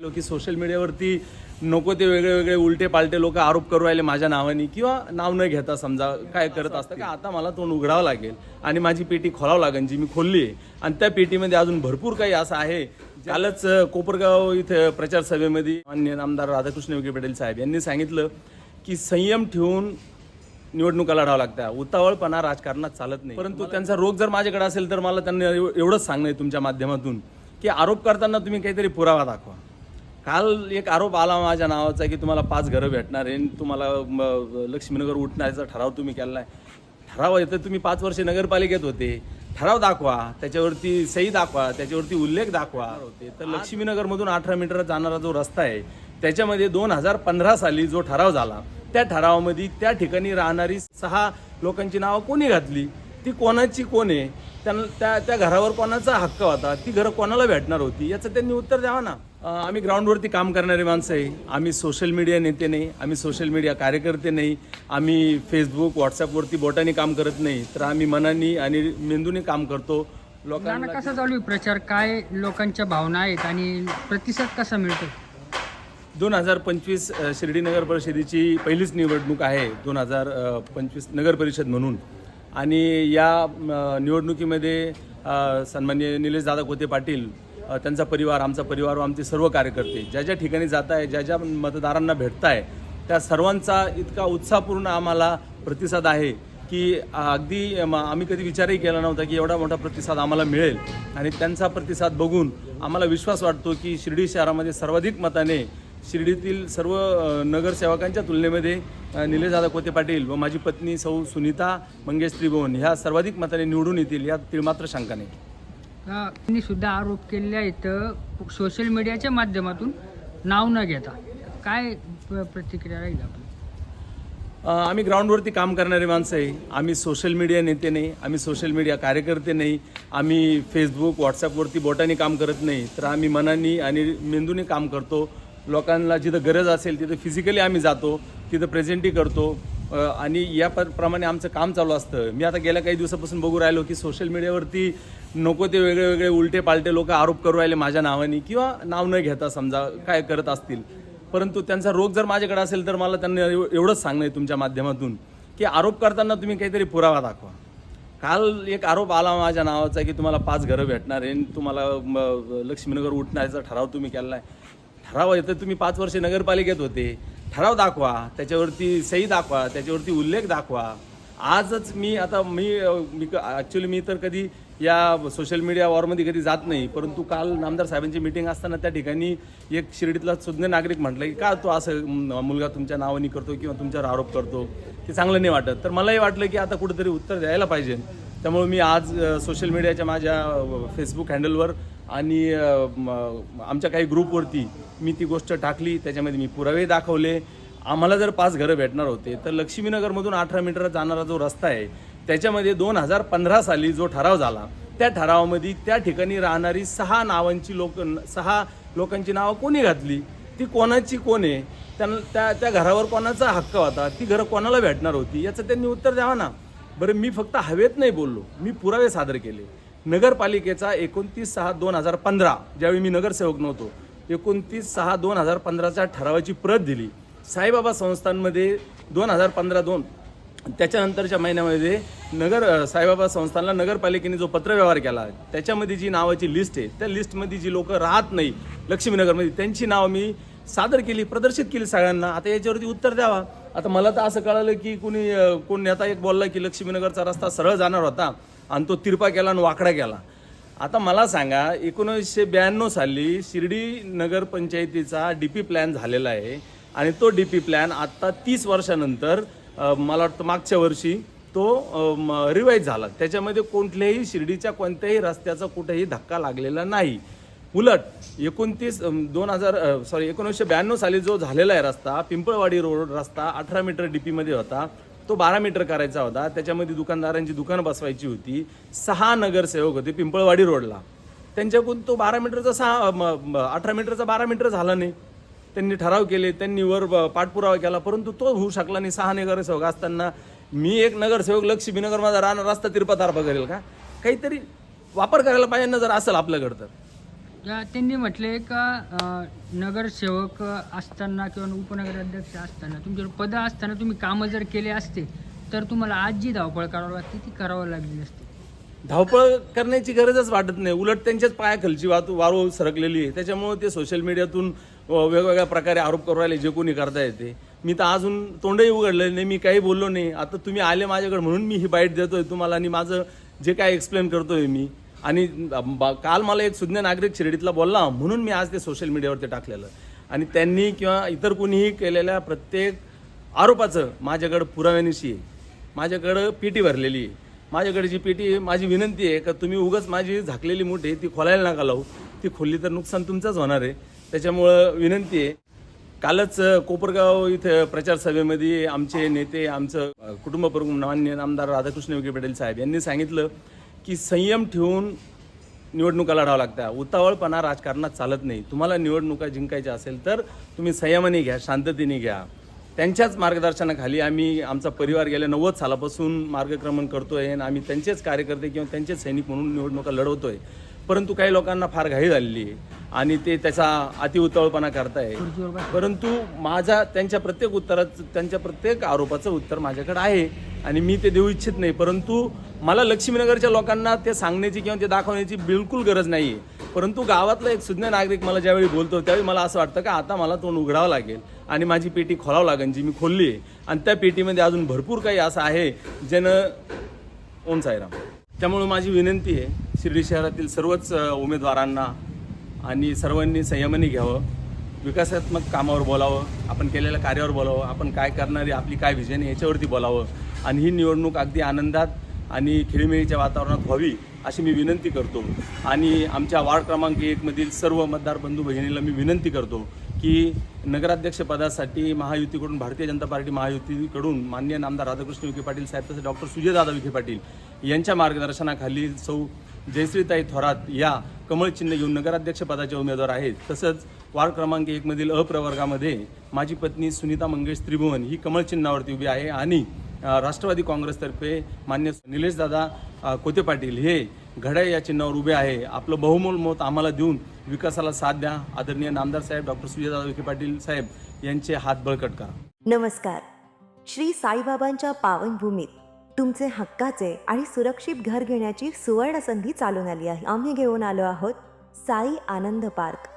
की सोशल मीडियावरती नको ते वेगळे वेगळे उलटे पालटे लोक आरोप करू राहिले माझ्या नावाने किंवा नाव न घेता समजा काय करत असतं का आता मला तोंड उघडावं लागेल आणि माझी पेटी खोलावं लागेल जी मी खोलली आहे. आणि त्या पेटीमध्ये अजून भरपूर काही असं आहे. कालच कोपरगाव इथं प्रचार सभेमध्ये मान्य आमदार राधाकृष्ण विखे पाटील साहेब यांनी सांगितलं की संयम ठेवून निवडणुका लढावं लागतात उतावळपणा राजकारणात चालत नाही. परंतु त्यांचा रोग जर माझ्याकडे असेल तर मला त्यांना एव- एवढंच सांगणं आहे तुमच्या माध्यमातून की आरोप करताना तुम्ही काहीतरी पुरावा दाखवा. काल एक आरोप आला माझ्या नावाचा की तुम्हाला पाच घरं भेटणार आहे आणि तुम्हाला लक्ष्मीनगर उठण्याचा ठराव तुम्ही केला आहे ठराव येतं तुम्ही पाच वर्षे नगरपालिकेत होते. ठराव दाखवा त्याच्यावरती सही दाखवा त्याच्यावरती उल्लेख दाखवा. होते तर लक्ष्मीनगरमधून अठरा मीटर जाणारा जो रस्ता आहे त्याच्यामध्ये दोन हजार पंधरा साली जो ठराव झाला त्या ठरावामध्ये त्या ठिकाणी राहणारी सहा लोकांची नावं कोणी घातली? ती कोणाची कोण आहे? त्यांना त्या त्या घरावर कोणाचा हक्क होता? ती घरं कोणाला भेटणार होती? याचं त्यांनी उत्तर द्यावं ना. आम्ही ग्राउंडवरती काम करणारी माणसं आहे. आम्ही सोशल मीडिया नेते नाही. आम्ही सोशल मीडिया कार्यकर्ते नाही. आम्ही फेसबुक व्हॉट्सअपवरती बोटाने काम करत नाही. तर आम्ही मनाने आणि मेंदूने काम करतो. लोकांना कसा चालू प्रचार? काय लोकांच्या भावना आहेत आणि प्रतिसाद कसा मिळतो? दोन हजार पंचवीस शिर्डी नगर परिषदेची पहिलीच निवडणूक आहे. दोन हजार पंचवीस नगर परिषद म्हणून. आणि या निवडणुकीमध्ये सन्मान्य निलेश दादा कोते पाटील त्यांचा परिवार आमचा परिवार व आमचे सर्व कार्यकर्ते ज्या ज्या ठिकाणी जात आहे ज्या ज्या मतदारांना भेटताय त्या सर्वांचा इतका उत्साहपूर्ण आम्हाला प्रतिसाद आहे की अगदी आम्ही कधी विचारही केला नव्हता की एवढा मोठा प्रतिसाद आम्हाला मिळेल. आणि त्यांचा प्रतिसाद बघून आम्हाला विश्वास वाटतो की शिर्डी शहरामध्ये सर्वाधिक मताने शिर्डीतील सर्व नगरसेवकांच्या तुलनेमध्ये अ, निलेशदादा कोते पाटील व माझी पत्नी सौ सुनीता मंगेश त्रिभुवन ह्या सर्वाधिक मताने निवडून येतील यात तिळमात्र शंका नाही त्यांनी सुद्धा आरोप केलेले आहेत सोशल मीडियाच्या माध्यमातून नाव न घेता. काय प्रतिक्रिया राहील आपली? आम्ही ग्राउंडवरती काम करणारी माणसं आहे. आम्ही सोशल मीडिया नेते नाही आम्ही सोशल मीडिया कार्यकर्ते नाही आम्ही फेसबुक व्हॉट्सअपवरती बोटाने काम करत नाही. तर आम्ही मनाने आणि मेंदूने काम करतो. लोकांना जिथं गरज असेल तिथं फिजिकली आम्ही जातो तिथं प्रेझेंटही करतो. आणि या प्रमाणे आमचं काम चालू असतं. मी आता गेल्या काही दिवसापासून बघू राहिलो की सोशल मीडियावरती नको ते वेगळे वेगळे उलटे पालटे लोक आरोप करू राहिले माझ्या नावाने किंवा नाव न घेता समजा काय करत असतील. परंतु त्यांचा रोग जर माझ्याकडे असेल तर मला त्यांना एव- एवढंच सांगणं आहे तुमच्या माध्यमातून की आरोप करताना तुम्ही काहीतरी पुरावा दाखवा. काल एक आरोप आला माझ्या नावाचा की तुम्हाला पाच घरं भेटणार आहे आणि तुम्हाला लक्ष्मीनगर उठण्याचा ठराव तुम्ही केला आहे. ठराव येतं तुम्ही पाच वर्षे नगरपालिकेत होते. ठराव दाखवा त्याच्यावरती सही दाखवा त्याच्यावरती उल्लेख दाखवा. आजच मी आता मी मी ॲक्च्युली मी तर कधी या सोशल मीडिया वॉरमध्ये कधी जात नाही परंतु काल नामदार साहेबांची मिटिंग असताना त्या ठिकाणी एक शिर्डीतला सुज्ञ नागरिक म्हटलं की का तो असं मुलगा तुमच्या नावाने करतो किंवा तुमच्यावर आरोप करतो? ते चांगलं नाही वाटत. तर मलाही वाटलं की आता कुठेतरी उत्तर द्यायला पाहिजे. त्यामुळे मी आज सोशल मीडियाच्या माझ्या फेसबुक हँडलवर आणि आमच्या काही ग्रुपवरती मी ती गोष्ट टाकली त्याच्यामध्ये मी पुरावे दाखवले. आम्हाला जर पाच घरं भेटणार होते तर लक्ष्मीनगरमधून अठरा मीटर जाणारा जो रस्ता आहे त्याच्यामध्ये दोन हजार पंधरा साली जो ठराव झाला त्या ठरावामध्ये त्या ठिकाणी राहणारी सहा नावांची लोक सहा लोकांची नावं कोणी घातली? ती कोणाची कोण आहे? त्यांना त्या त्या घरावर कोणाचा हक्क होता? ती घरं कोणाला भेटणार होती? याचं त्यांनी उत्तर द्यावं ना. बरं मी फक्त हवेत नाही बोललो मी पुरावे सादर केले. नगरपालिकेचा एकोणतीस सहा दोन हजार पंधरा ज्यावेळी मी नगरसेवक नव्हतो एकोणतीस सहा दोन हजार पंधराच्या ठरावाची प्रत दिली. साईबाबा संस्थांमध्ये दोन हजार पंधरा दोन त्याच्यानंतरच्या महिन्यामध्ये नगर साईबाबा संस्थानला नगरपालिकेने जो पत्रव्यवहार केला त्याच्यामध्ये जी नावाची लिस्ट आहे त्या लिस्टमध्ये जी लोक राहत नाही लक्ष्मीनगरमध्ये त्यांची नावं मी सादर केली प्रदर्शित केली सगळ्यांना. आता याच्यावरती उत्तर द्यावा. आता मला तर असं कळालं की कुणी कोण नेता एक बोलला की लक्ष्मीनगरचा रस्ता सरळ जाणार होता. आणि तो तिरपा केला आणि वाकडा केला. आता मला सांगा एकोणीसशे ब्याण्णव साली शिर्डी नगरपंचायतीचा डी पी प्लॅन झालेला आहे आणि तो डी पी प्लॅन आत्ता तीस वर्षानंतर मला वाटतं मागच्या वर्षी तो रिवाईज झाला. त्याच्यामध्ये कोणत्याही शिर्डीच्या कोणत्याही रस्त्याचा कुठेही धक्का लागलेला नाही. उलट एकोणतीस दोन हजार सॉरी एकोणीसशे ब्याण्णव साली जो झालेला आहे रस्ता पिंपळवाडी रोड रस्ता अठरा मीटर डी पीमध्ये होता. तो बारा मीटर करायचा होता. त्याच्यामध्ये दुकानदारांची दुकानं बसवायची होती. सहा नगरसेवक होते पिंपळवाडी रोडला. त्यांच्याकडून तो बारा मीटरचा सहा अठरा मीटरचा बारा मीटर झाला नाही. त्यांनी ठराव केले त्यांनी वर पाठपुरावा केला परंतु तो होऊ शकला नाही. सहा नगरसेवक असताना मी एक नगरसेवक लक्ष्मीनगर माझा राहणार रस्ता तिरपा तारपा करेल का? काहीतरी वापर करायला पाहिजे ना जर असेल आपल्याकडं तर. या त्यांनी म्हटले का अं, नगरसेवक असताना किंवा उपनगराध्यक्ष असताना तुमच्याकडे पद असताना तुम्ही कामं जर केले असते तर तुम्हाला आज जी धावपळ करावी लागते ती करावी लागली असते. धावपळ करण्याची गरजच वाटत नाही. उलट त्यांच्याच पायाखालची वाहतूक वारू सरकलेली आहे. त्याच्यामुळे ते सोशल मीडियातून अ, वेगवेगळ्या प्रकारे आरोप करू राहिले जे कोणी करता येते. मी तर अजून तोंडही उघडलं नाही मी काही बोललो नाही. आता तुम्ही आले माझ्याकडे म्हणून मी ही बाईट देतोय तुम्हाला आणि माझं जे काय एक्सप्लेन करतोय मी. आणि काल मला एक सुज्ञ नागरिक शिर्डीतला बोलला म्हणून मी आज ते सोशल मीडियावरती टाकलेलं. आणि त्यांनी किंवा इतर कोणीही केलेल्या प्रत्येक आरोपाचं माझ्याकडं पुराव्यानिशी आहे. माझ्याकडं पेटी भरलेली आहे. माझ्याकडे जी पेटी आहे माझी विनंती आहे का तुम्ही उगाच माझी झाकलेली मोठी आहे ती खोलायला नका लावू. ती खोलली तर नुकसान तुमचंच होणार आहे. त्याच्यामुळं विनंती आहे. कालच कोपरगाव इथं प्रचार सभेमध्ये आमचे नेते आमचं अ, कुटुंब प्रमुख मान्य आमदार राधाकृष्ण विखे पटेल साहेब यांनी सांगितलं की संयम ठेवून निवडणुका लढावं लागतात उतावळपणा राजकारणात चालत नाही. तुम्हाला निवडणुका जिंकायच्या असेल तर तुम्ही संयमाने घ्या शांततेने घ्या. त्यांच्याच मार्गदर्शनाखाली आम्ही आमचा परिवार गेल्या नव्वद सालापासून मार्गक्रमण करतो आहे आणि आम्ही त्यांचेच कार्यकर्ते किंवा त्यांचेच सैनिक म्हणून निवडणुका लढवतो आहे परंतु काही लोकांना फार घाई झालेली आहे आणि ते त्याचा अतिउतळपणा करताय. परंतु माझा त्यांच्या प्रत्येक उत्तराचं त्यांच्या प्रत्येक आरोपाचं उत्तर माझ्याकडे आहे आणि मी ते देऊ इच्छित नाही. परंतु मला लक्ष्मीनगरच्या लोकांना ते सांगण्याची किंवा ते दाखवण्याची बिलकुल गरज नाही आहे परंतु गावातला एक सुज्ञ नागरिक मला ज्यावेळी बोलतो त्यावेळी मला असं वाटतं का आता मला तोंड उघडावं लागेल आणि माझी पेटी खोलावं लागेल जी मी खोलली आहे. आणि त्या पेटीमध्ये अजून भरपूर काही असं आहे ज्यानं ओम साईराम. त्यामुळे माझी विनंती आहे शिर्डी शहरातील सर्वच उमेदवारांना आणि सर्वांनी संयमाने घ्यावं. विकासात्मक कामावर बोलावं आपण केलेल्या कार्यावर बोलावं आपण काय करणारी आपली काय व्हिजन आहे याच्यावरती बोलावं. आणि ही निवडणूक अगदी आनंदात आणि खेळीमेळीच्या वातावरणात व्हावी अशी मी विनंती करतो. आणि आमच्या वार्ड क्रमांक एकमधील सर्व मतदार बंधू भगिनीला मी विनंती करतो की नगराध्यक्षपदासाठी महायुतीकडून भारतीय जनता पार्टी महायुतीकडून मान्य नामदार राधाकृष्ण विखे पाटील साहेब तसेच डॉक्टर सुजयदादा विखे पाटील यांच्या मार्गदर्शनाखाली सौ जयश्रीताई थोरात या कमळ चिन्ह घेऊन नगराध्यक्षपदाचे उमेदवार आहेत. तसंच वार्ड क्रमांक एकमधील अप्रवर्गामध्ये माझी पत्नी सुनीता मंगेश त्रिभुवन ही कमळ चिन्हावरती उभी आहे आणि राष्ट्रवादी काँग्रेसतर्फे मान्य निलेशदादा कोते पाटील हे घड्याळ या चिन्हावर उभे आहे. आपलं बहुमोल मत आम्हाला देऊन विकासाला साथ द्या. आदरणीय नामदार साहेब डॉक्टर सुजयदादा विखे पाटील साहेब यांचे हात बळकट करा. नमस्कार. श्री साईबाबांच्या पावनभूमीत तुमचे हक्काचे आणि सुरक्षित घर घेण्याची सुवर्ण संधी चालून आली आहे. आम्ही घेऊन आलो आहोत साई आनंद पार्क.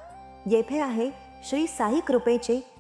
येथे आहे श्री साई कृपेचे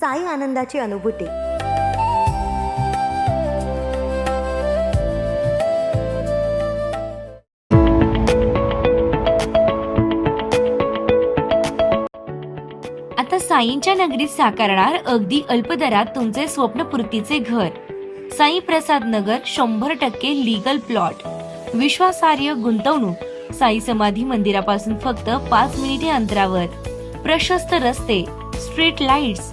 साई आनंदाची अनुभूती. आता साईंच्या नगरीत साकारणार अगदी अल्पदरात तुमचे स्वप्नपूर्तीचे घर. साई प्रसाद नगर शंभर टक्के लीगल प्लॉट विश्वासार्ह गुंतवणूक. साई समाधी मंदिरापासून फक्त पाच मिनिटे अंतरावर. प्रशस्त रस्ते स्ट्रीट लाईट्स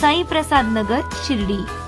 साईप्रसाद नगर शिर्डी.